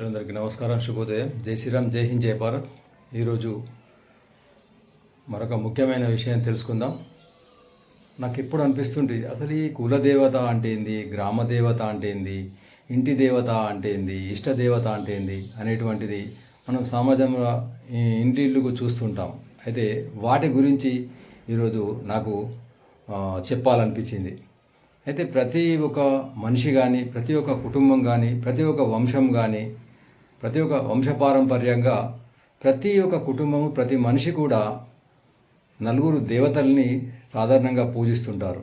అందరికీ నమస్కారం శుభోదయం. జై శ్రీరామ్ జై హింద్ జై భారత్. ఈరోజు మరొక ముఖ్యమైన విషయం తెలుసుకుందాం. నాకు ఎప్పుడు అనిపిస్తుంది అసలు ఈ కులదేవత అంటే ఏంది గ్రామ దేవత అంటే ఏంది ఇంటి దేవత అంటే ఏంది ఇష్ట దేవత అంటే ఏంది అనేటువంటిది మనం సమాజంగా ఇంటి ఇల్లుకు చూస్తుంటాం. అయితే వాటి గురించి ఈరోజు నాకు చెప్పాలనిపించింది. అయితే ప్రతి ఒక్క మనిషి కానీ ప్రతి ఒక్క కుటుంబం కానీ ప్రతి ఒక్క వంశం కానీ ప్రతి ఒక్క వంశపారంపర్యంగా ప్రతి ఒక్క కుటుంబము ప్రతి మనిషి కూడా నలుగురు దేవతల్ని సాధారణంగా పూజిస్తుంటారు.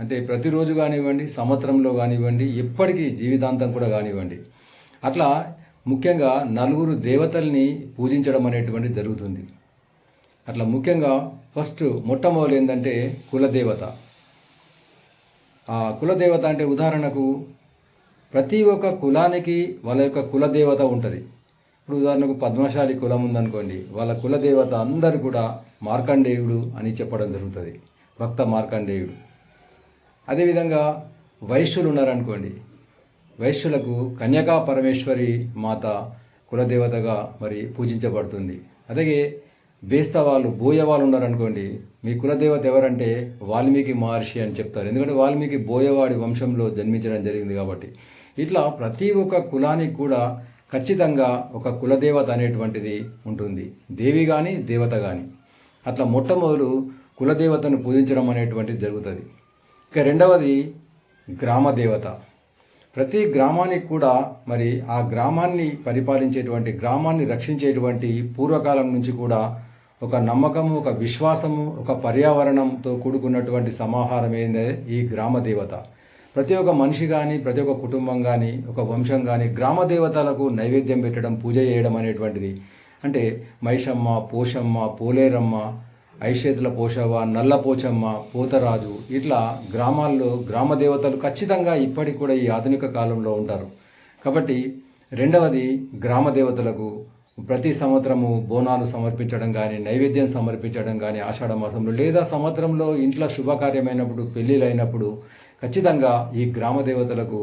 అంటే ప్రతిరోజు కానివ్వండి సంవత్సరంలో కానివ్వండి ఎప్పటికీ జీవితాంతం కూడా కానివ్వండి. అట్లా ముఖ్యంగా నలుగురు దేవతల్ని పూజించడం అనేటువంటిది జరుగుతుంది. అట్లా ముఖ్యంగా ఫస్ట్ మొట్టమొదలు ఏంటంటే కులదేవత ఆ కులదేవత అంటే ఉదాహరణకు ప్రతి ఒక్క కులానికి వాళ్ళ యొక్క కులదేవత ఉంటుంది. ఇప్పుడు ఉదాహరణకు పద్మశాలి కులం ఉందనుకోండి వాళ్ళ కులదేవత అందరు కూడా మార్కండేయుడు అని చెప్పడం జరుగుతుంది. భక్త మార్కండేయుడు. అదేవిధంగా వైశ్యులు ఉన్నారనుకోండి వైశ్యులకు కన్యకా పరమేశ్వరి మాత కులదేవతగా మరి పూజించబడుతుంది. అలాగే బేస్తవాళ్ళు బోయ వాళ్ళు ఉన్నారనుకోండి మీ కులదేవత ఎవరంటే వాల్మీకి మహర్షి అని చెప్తారు. ఎందుకంటే వాల్మీకి బోయవాడి వంశంలో జన్మించడం జరిగింది కాబట్టి. ఇట్లా ప్రతి ఒక్క కులానికి కూడా ఖచ్చితంగా ఒక కులదేవత అనేటువంటిది ఉంటుంది. దేవి కానీ దేవత కానీ అట్లా మొట్టమొదలు కులదేవతను పూజించడం అనేటువంటిది జరుగుతుంది. ఇక రెండవది గ్రామదేవత ప్రతి గ్రామానికి కూడా మరి ఆ గ్రామాన్ని పరిపాలించేటువంటి గ్రామాన్ని రక్షించేటువంటి పూర్వకాలం నుంచి కూడా ఒక నమ్మకము ఒక విశ్వాసము ఒక పర్యావరణంతో కూడుకున్నటువంటి సమాహారం ఏందే? ఈ గ్రామ దేవత. ప్రతి ఒక్క మనిషి కానీ ప్రతి ఒక్క కుటుంబం కానీ ఒక వంశం కానీ గ్రామ దేవతలకు నైవేద్యం పెట్టడం పూజ చేయడం అనేటువంటిది. అంటే మైషమ్మ పోషమ్మ పోలేరమ్మ ఐషేతుల పోషవ నల్ల పోచమ్మ పోతరాజు ఇట్లా గ్రామాల్లో గ్రామ దేవతలు ఖచ్చితంగా ఇప్పటికి కూడా ఈ ఆధునిక కాలంలో ఉంటారు. కాబట్టి రెండవది గ్రామ దేవతలకు ప్రతి సంవత్సరము బోనాలు సమర్పించడం కానీ నైవేద్యం సమర్పించడం కానీ ఆషాఢ మాసంలో లేదా సంవత్సరంలో ఇంట్లో శుభకార్యమైనప్పుడు పెళ్ళిళ్ళైనప్పుడు ఖచ్చితంగా ఈ గ్రామ దేవతలకు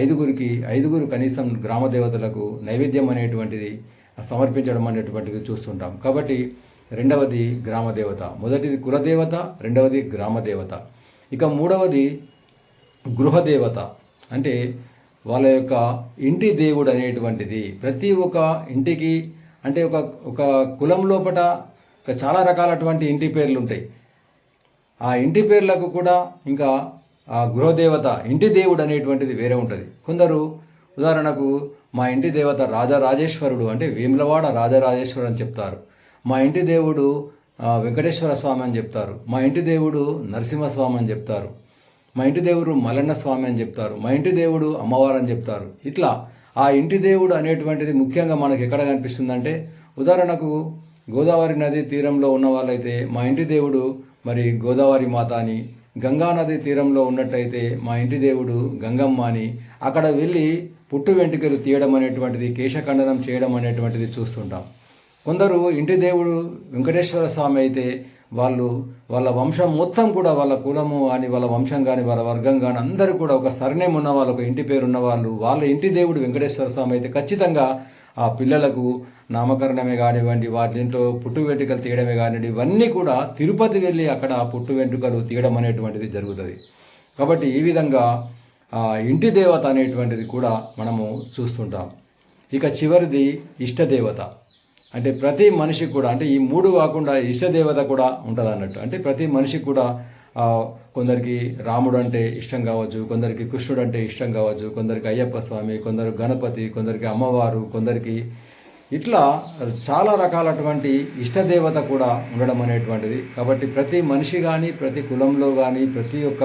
ఐదుగురికి ఐదుగురు కనీసం గ్రామ దేవతలకు నైవేద్యం అనేటువంటిది సమర్పించడం అనేటువంటిది చూస్తుంటాం. కాబట్టి రెండవది గ్రామ దేవత. మొదటిది కులదేవత రెండవది గ్రామ దేవత. ఇక మూడవది గృహదేవత అంటే వాళ్ళ యొక్క ఇంటి దేవుడు అనేటువంటిది. ప్రతి ఒక్క ఇంటికి అంటే ఒక ఒక కులం లోపల చాలా రకాలటువంటి ఇంటి పేర్లు ఉంటాయి ఆ ఇంటి పేర్లకు కూడా ఇంకా ఆ గృహదేవత ఇంటి దేవుడు అనేటువంటిది వేరే ఉంటుంది. కొందరు ఉదాహరణకు మా ఇంటి దేవత రాజరాజేశ్వరుడు అంటే వేములవాడ రాజరాజేశ్వరుడు అని చెప్తారు. మా ఇంటి దేవుడు వెంకటేశ్వర స్వామి అని చెప్తారు. మా ఇంటి దేవుడు నరసింహస్వామి అని చెప్తారు. మా ఇంటి దేవుడు మల్లన్న స్వామి అని చెప్తారు. మా ఇంటి దేవుడు అమ్మవారు అని చెప్తారు. ఇట్లా ఆ ఇంటి దేవుడు అనేటువంటిది ముఖ్యంగా మనకు ఎక్కడ కనిపిస్తుందంటే ఉదాహరణకు గోదావరి నది తీరంలో ఉన్న వాళ్ళైతే మా ఇంటి దేవుడు మరి గోదావరి మాత అని గంగా నది తీరంలో ఉన్నట్టయితే మా ఇంటి దేవుడు గంగమ్మ అని అక్కడ వెళ్ళి పుట్టు వెంట్రుకలు తీయడం అనేటువంటిది కేశఖండనం చేయడం అనేటువంటిది చూస్తుంటాం. కొందరు ఇంటి దేవుడు వెంకటేశ్వర స్వామి అయితే వాళ్ళు వాళ్ళ వంశం మొత్తం కూడా వాళ్ళ కులము కానీ వాళ్ళ వంశం కానీ వాళ్ళ వర్గం కానీ అందరూ కూడా ఒక సర్నేమ్ ఉన్న వాళ్ళు ఒక ఇంటి పేరు ఉన్న వాళ్ళు వాళ్ళ ఇంటి దేవుడు వెంకటేశ్వర స్వామి అయితే ఖచ్చితంగా ఆ పిల్లలకు నామకరణమే కానివ్వండి వారి ఇంట్లో పుట్టు వెంట్రుకలు తీయడమే కానివ్వండి ఇవన్నీ కూడా తిరుపతి వెళ్ళి అక్కడ పుట్టు వెంట్రుకలు తీయడం అనేటువంటిది జరుగుతుంది. కాబట్టి ఈ విధంగా ఆ ఇంటి దేవత అనేటువంటిది కూడా మనము చూస్తుంటాం. ఇక చివరిది ఇష్టదేవత అంటే ప్రతి మనిషి కూడా అంటే ఈ మూడు కాకుండా ఇష్టదేవత కూడా ఉంటుంది అన్నట్టు. అంటే ప్రతి మనిషికి కూడా కొందరికి రాముడు అంటే ఇష్టం కావచ్చు కొందరికి కృష్ణుడు అంటే ఇష్టం కావచ్చు కొందరికి అయ్యప్ప స్వామి కొందరు గణపతి కొందరికి అమ్మవారు కొందరికి ఇట్లా చాలా రకాలటువంటి ఇష్టదేవత కూడా ఉండడం అనేటువంటిది. కాబట్టి ప్రతి మనిషి కానీ ప్రతి కులంలో కానీ ప్రతి ఒక్క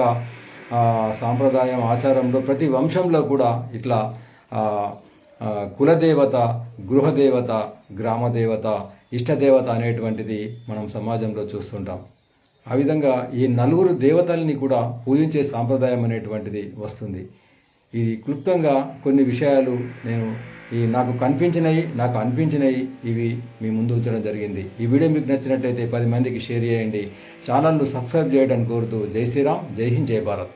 సాంప్రదాయం ఆచారంలో ప్రతి వంశంలో కూడా ఇట్లా కులదేవత గృహదేవత గ్రామదేవత ఇష్టదేవత అనేటువంటిది మనం సమాజంలో చూస్తుంటాం. ఆ విధంగా ఈ నలుగురు దేవతల్ని కూడా పూజించే సాంప్రదాయం అనేటువంటిది వస్తుంది. ఇది క్లుప్తంగా కొన్ని విషయాలు నేను ఈ నాకు కనిపించినవి నాకు అనిపించినవి ఇవి మీ ముందు ఉంచడం జరిగింది. ఈ వీడియో మీకు నచ్చినట్లయితే పది మందికి షేర్ చేయండి. ఛానల్ను సబ్స్క్రైబ్ చేయడానికి కోరుతూ జై శ్రీరామ్ జై హింద్ జై భారత్.